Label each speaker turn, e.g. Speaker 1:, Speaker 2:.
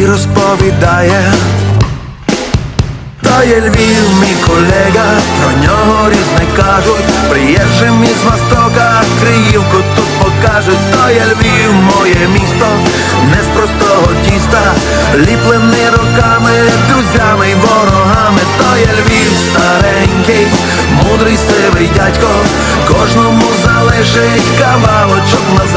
Speaker 1: і розповідає. То є Львів, мій колега, про нього різне кажуть. Приїжджим із Востока, Криївку тут покажуть. То є Львів, моє місто, не з простого тіста, ліплений роками, друзями й ворогами. То є Львів старенький, мудрий сивий дядько, кожному залишить кавалочок на